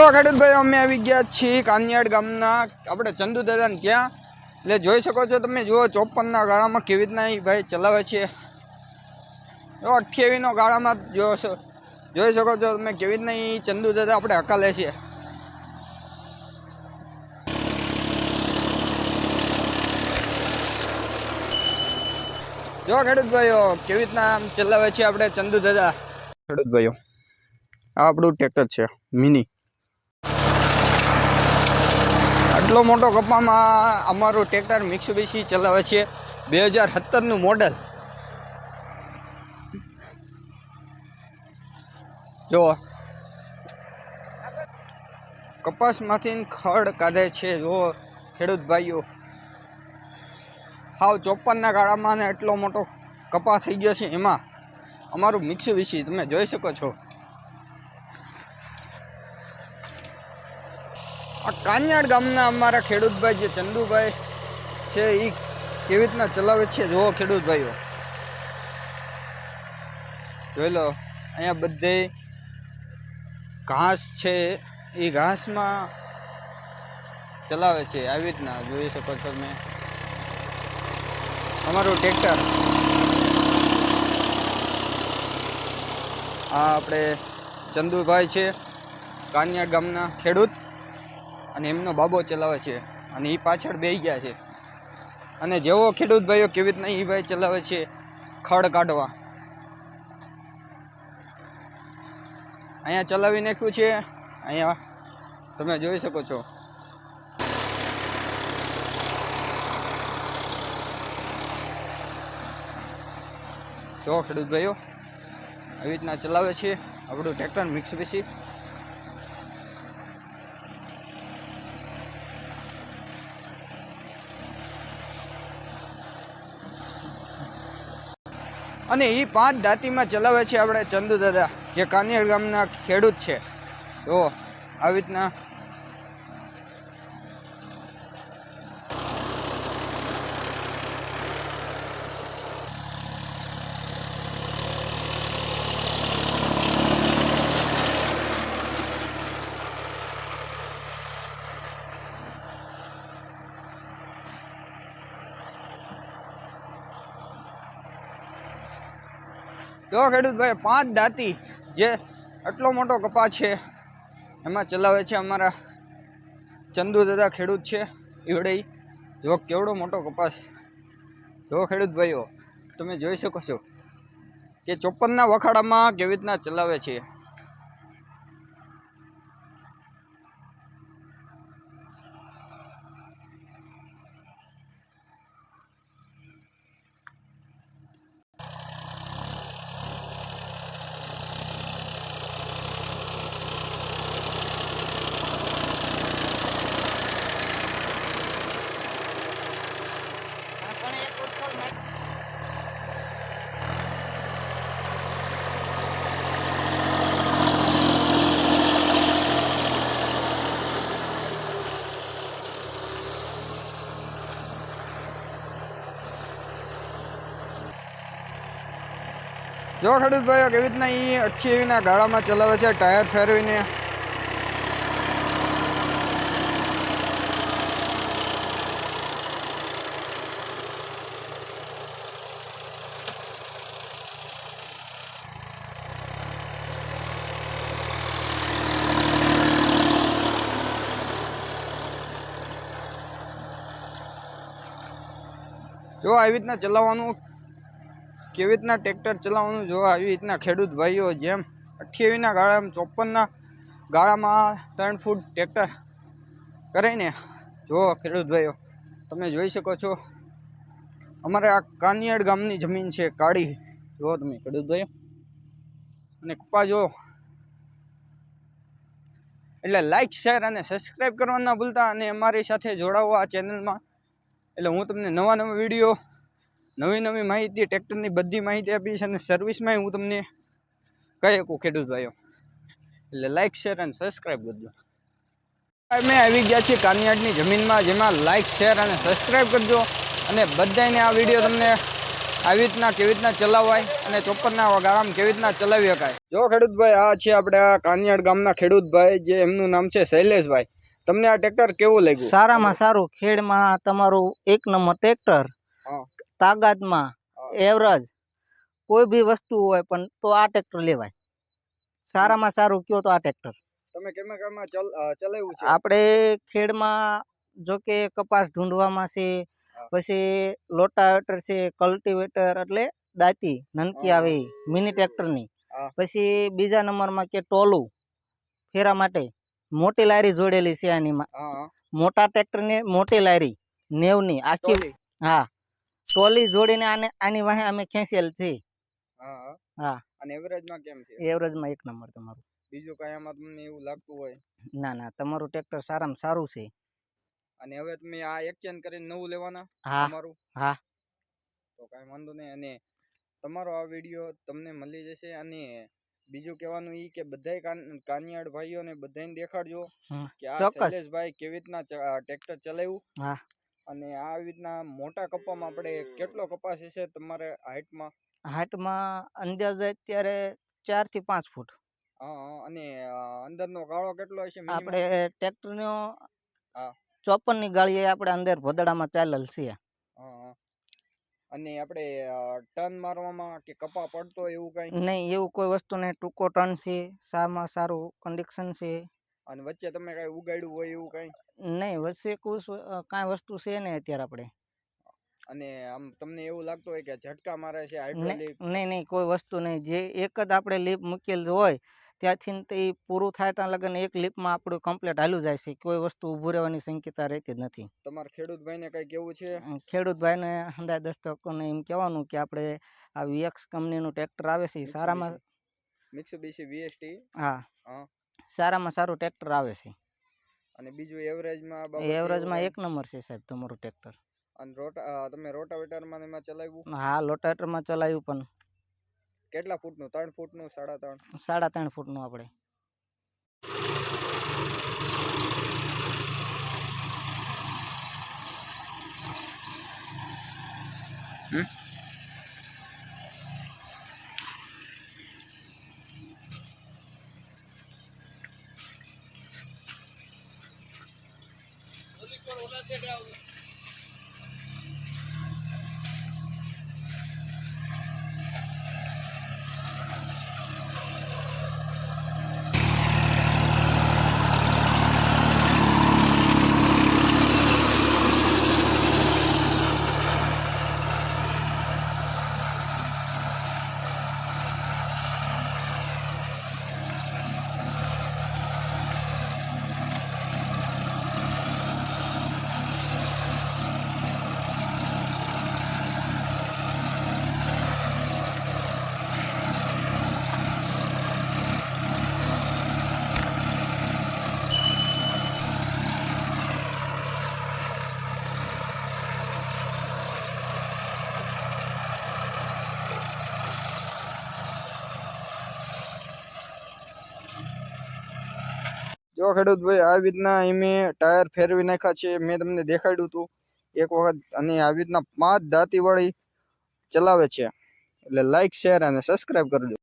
જો ખેડૂતભાઈ અમે આવી ગયા છીએ કાનિયાડ ગામના. આપણે ચંદુ દાદાને ત્યાં એટલે જોઈ શકો છો તમે, જુઓ ચોપનના ગાળામાં કેવી રીતના એ ભાઈ ચલાવે છે. જો અઠ્યાવીસનો ગાળામાં જો છો જોઈ શકો છો તમે કેવી રીતના એ ચંદુ દાદા આપણે હકાલે છે. જો ખેડૂત ભાઈઓ, કેવી રીતના આમ ચલાવે છે આપણે ચંદુ દાદા ખેડૂત ભાઈઓ, આ આપણું ટ્રેક્ટર છે, મિની. આટલો મોટો કપામાં અમારું ટ્રેક્ટર મિક્સબીસી ચલાવે છે. બે હજાર સત્તરનું મોડલ જો કપાસમાંથી ખડ કાઢે છે. જો ખેડૂત ભાઈઓ. હાવ ચોપનના ગાળામાં એટલો મોટો કપાસ થઈ ગયો છે એમાં. અમારું મિક્સબીસી તમે જોઈ શકો છો. આ કાનિયાડ ગામના અમારા ખેડૂતભાઈ જે ચંદુભાઈ છે એ કેવી રીતના ચલાવે છે, જુઓ ખેડૂતભાઈઓ. જોઈ લો, અહીંયા બધે ઘાસ છે એ ઘાસમાં ચલાવે છે, આવી રીતના જોઈ શકો છો તમે. અમારું ટ્રેક્ટર. આ આપણે ચંદુભાઈ છે, કાનિયાડ ગામના ખેડૂત. અને એમનો બાબો ચલાવે છે. અને એ પાછળ બેહી ગયા છે. અને જેવો ખેડૂત ભાઈઓ કેવી રીતના એ ભાઈ ચલાવે છે, ખડ કાઢવા. અહીંયા ચલાવી નાખ્યું છે. અહીંયા તમે જોઈ શકો છો. જો ખેડૂત ભાઈઓ, આવી રીતના ચલાવે છે. આપણું ટ્રેક્ટર મિક્સ બેસી. અને એ પાંચ દાંતીમાં ચલાવે છે આપણે ચંદુ દાદા, જે કાનિયર ગામના ખેડૂત છે. તો આવી રીતના જો ખેડૂત ભાઈ પાંચ દાંતી જે આટલો મોટો કપા છે, એમાં ચલાવે છે અમારા ચંદુ દાદા ખેડૂત છે એવડે જો કેવડો મોટો કપાસ. જો ખેડૂત ભાઈઓ તમે જોઈ શકો છો કે ચોપનના વખાડામાં કેવી રીતના ચલાવે છે. જો ખેડૂત ભાઈઓ, કેવી રીતના એ અઠ્યાવીસના ગાળામાં ચલાવે છે, ટાયર ફેરવીને? જો આવી રીતના ચલાવવાનું કેવી રીતના ટ્રેક્ટર ચલાવવાનું જોવા આવી રીતના ખેડૂત ભાઈઓ જેમ અઠ્યાવીસના ગાળામાં ચોપનના ગાળામાં ત્રણ ફૂટ ટ્રેક્ટર કરીને જુઓ ખેડૂત ભાઈઓ. તમે જોઈ શકો છો. અમારે આ કાનિયાડ ગામની જમીન છે, કાળી. જુઓ તમે ખેડૂત ભાઈઓ. અને કપા જુઓ એટલે લાઇક શેર અને સબસ્ક્રાઈબ કરવા ના ભૂલતા અને અમારી સાથે જોડાવો આ ચેનલમાં એટલે હું તમને નવા નવા વીડિયો નવી નવી માહિતી ટ્રેક્ટરની બધી માહિતી આપીશ અને સર્વિસમાં હું તમને કહી શકું ખેડૂત ભાઈઓ. એટલે લાઇક શેર અને સબસ્ક્રાઈબ કરજો. અમે આવી ગયા છીએ કાનિયાડની જમીનમાં જેમાં લાઇક શેર અને સબસ્ક્રાઈબ કરજો અને બધાને આ વીડિયો તમને આવી રીતના કેવી રીતના ચલાવાય અને ચોપરના ગાળામાં કેવી રીતના ચલાવી શકાય. જો ખેડૂતભાઈ આ છે આપણે આ કાનિયાડ ગામના ખેડૂતભાઈ જે એમનું નામ છે શૈલેષભાઈ. તમને આ ટ્રેક્ટર કેવું લાગ્યું? સારામાં સારું ખેડમાં તમારું એક નંબર ટ્રેક્ટર. હા. તાકાતમાં એવરેજ કોઈ બી વસ્તુ હોય પણ તો આ ટ્રેક્ટર લેવાય. સારામાં સારું કયો તો આ ટ્રેક્ટર. તમે કેમાં કેમાં ચલાવ્યું છે? આપણે ખેડમાં જો કે કપાસ ઢૂંઢવામાં છે પછી લોટાવેટર છે કલ્ટિવેટર એટલે દાંતી નનકી આવે મિની ટ્રેક્ટરની. પછી બીજા નંબરમાં કે ટોલું ફેરા માટે મોટી લારી જોડેલી છે આની મોટા ટ્રેક્ટરની મોટી લારી નેવની આખી હા. ટોલી જોડીને આને આની વાહે અમે ખેંચેલ છે. હા હા. અને એવરેજમાં કેમ છે? એવરેજમાં એક નંબર તમારું. બીજું કઈ આમાં તમને એવું લાગતું હોય? ના ના તમારું ટ્રેક્ટર સારામાં સારું છે. અને હવે તમે આ એક્સચેન્જ કરીને નવું લેવાના? હા તમારું? હા. તો કાંઈ વાંધો નહીં. અને તમારો આ વીડિયો તમને મળી જશે અને બીજું કહેવાનું ઈ કે બધાય કાન કાનિયાડ ભાઈઓને બધાને દેખાડજો કે આ. શૈલેષભાઈ કેવી રીતના ટ્રેક્ટર ચલાવ્યું. હા. અને આ આવી રીતના મોટા કપામાં આપણે કેટલો કપાસ હશે તમારે હાઈટમાં હાઇટમાં અંદાજે અત્યારે ચારથી પાંચ ફૂટ. અને અંદરનો ગાળો કેટલો હશે આપણે ટ્રેક્ટરનો ચોપનની ગાળીએ આપણે અંદર ભદડામાં ચાલેલ છે હા હા અને આપણે ટર્ન મારવામાં કે કપા પડતો એવું કઈ? નહીં એવું કોઈ વસ્તુ નહીં ટૂંકો ટન છે સામાં સારું કન્ડિશન છે. અને વચ્ચે તમે કઈ ઉગાડ્યું હોય એવું કઈ? નહીં વચ્ચે કુશ કાંઈ વસ્તુ છે નહીં અત્યારે આપણે. અને આમ તમને એવું લાગતું હોય કે ઝટકા મારે છે નહીં હાઇડ્રોલિક નહીં નહીં કોઈ વસ્તુ નહીં. જે એક જ આપણે લીપ મૂકેલ હોય ત્યાંથી ને તે પૂરું થાય ત્યાં લગન એક લીપમાં આપણું કમ્પ્લીટ હાલું જાય છે. કોઈ વસ્તુ ઊભું રહેવાની શંકિતા રહેતી જ નથી. તમારા ખેડૂત ભાઈને કઈ કેવું છે? ખેડૂતભાઈને ખેડૂત ભાઈને હંધાય દસ્તકોને એમ કહેવાનું કે આપણે આ વીએક્સ કંપનીનું ટ્રેક્ટર આવે છે સારામાં સારામાં મિક્સુબીસી વીએસટી હા. હા. સારામાં સારું ટ્રેક્ટર આવે છે. અને બીજું એવરેજમાં એવરેજમાં એક નંબર છે સાહેબ તમારું ટ્રેક્ટર. અને રોટા તમે રોટાવેટરમાં એમાં ચલાવ્યું? હા રોટાવેટરમાં ચલાવ્યું પણ. કેટલા ફૂટનું? ત્રણ ફૂટનું સાડા ત્રણ? સાડા ત્રણ ફૂટનું આપણે. જો ખેડૂત ભાઈ, આવી રીતના અમે ટાયર ફેરવી નાખ્યા છે, મેં તમને દેખાડ્યું હતું. એક વખત અને આવી રીતના પાંચ દાંતીવાળી ચલાવે છે. એટલે લાઈક શેર અને સબસ્ક્રાઈબ કરજો.